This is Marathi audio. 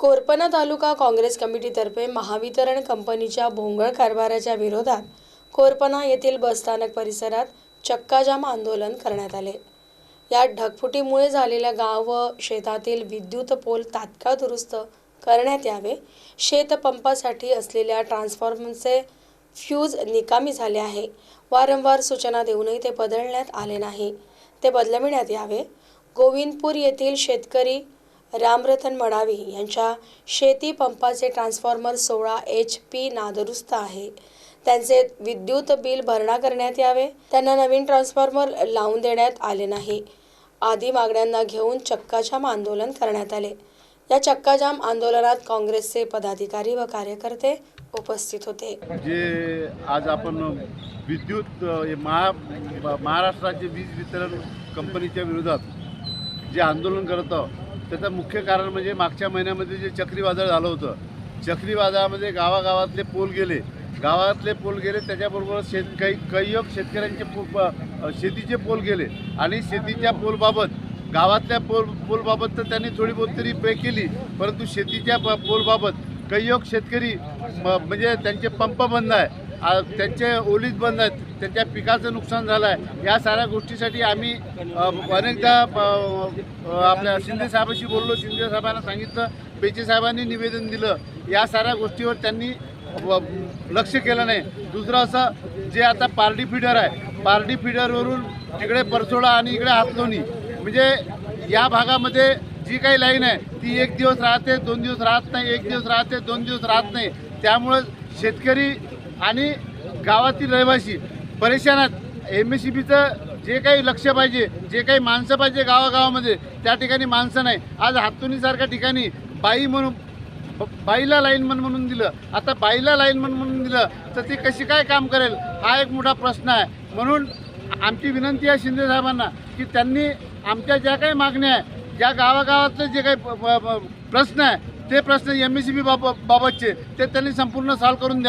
कोरपना तालुका काँग्रेस कमिटीतर्फे महावितरण कंपनीच्या भोंगळ कारभाराच्या विरोधात कोरपना येथील बसस्थानक परिसरात चक्काजाम आंदोलन करण्यात आले. या ढगफुटीमुळे झालेल्या गाव व शेतातील विद्युत पोल तात्काळ दुरुस्त करण्यात यावे. शेतपंपासाठी असलेल्या ट्रान्सफॉर्मरचे फ्यूज निकामी झाले आहे. वारंवार सूचना देऊनही ते बदलण्यात आले नाही. ते बदलविण्यात यावे. गोविंदपूर येथील शेतकरी रामरतन मडावी यांच्या शेती पंपाचे ट्रान्सफॉर्मर सोळा एच पी नादुरुस्त आहे. त्यांचे विद्युत बिल भरणा करण्यात यावे. त्यांना नवीन ट्रान्सफॉर्मर लावून देण्यात आले नाही. आदी मागण्यांना घेऊन चक्काजाम आंदोलन करण्यात आले. या चक्काजाम आंदोलनात काँग्रेसचे पदाधिकारी व कार्यकर्ते उपस्थित होते. जे आज आपण विद्युत महा महाराष्ट्राचे वीज वितरण कंपनीच्या विरोधात जे आंदोलन करत आहोत त्याचं मुख्य कारण म्हणजे मागच्या महिन्यामध्ये जे चक्रीवादळ झालं होतं चक्रीवादळामध्ये गावागावातले पोल गेले. गावातले पोल गेले त्याच्याबरोबर शेत काही कैयक शेतकऱ्यांचे पो शेतीचे पोल गेले. आणि शेतीच्या पोलबाबत गावातल्या पोल पोलबाबत तर त्यांनी थोडी बहुत तरी पे केली परंतु शेतीच्या पोलबाबत कैयक शेतकरी म- म्हणजे त्यांचे पंप बंद आहे. त्यांचे ओलीत बंद आहेत. त्यांच्या पिकाचं नुकसान झालं आहे या साऱ्या गोष्टीसाठी आम्ही अनेकदा आपल्या शिंदे साहेबाशी बोललो. शिंदे साहेबांना सांगितलं. पेचे साहेबांनी निवेदन दिलं. या साऱ्या गोष्टीवर त्यांनी लक्ष केलं नाही. दुसरं असं जे आता पार्डी फिडर आहे पारडी फिडरवरून तिकडे परसोडा आणि इकडे हातलोणी. म्हणजे या भागामध्ये जी काही लाईन आहे ती एक दिवस राहते दोन दिवस राहत नाही एक दिवस राहते दोन दिवस राहत नाही. त्यामुळं शेतकरी आणि गावातील रहिवासी परेशानात एम एस सी बीचं जे काही लक्ष पाहिजे जे काही माणसं पाहिजे गावागावामध्ये त्या ठिकाणी माणसं नाही. आज हातुनीसारख्या ठिकाणी बाई म्हणून बाईला लाईनमन म्हणून दिलं. आता बाईला लाईनमन म्हणून दिलं तर ती कशी काय काम करेल? हा एक मोठा प्रश्न आहे. म्हणून आमची विनंती आहे शिंदे साहेबांना की त्यांनी आमच्या ज्या काही मागण्या आहे ज्या गावागावातले जे काही प्रश्न आहे ते प्रश्न एम एस सी बी बाबतचे ते त्यांनी संपूर्ण सॉल्व करून द्यावं.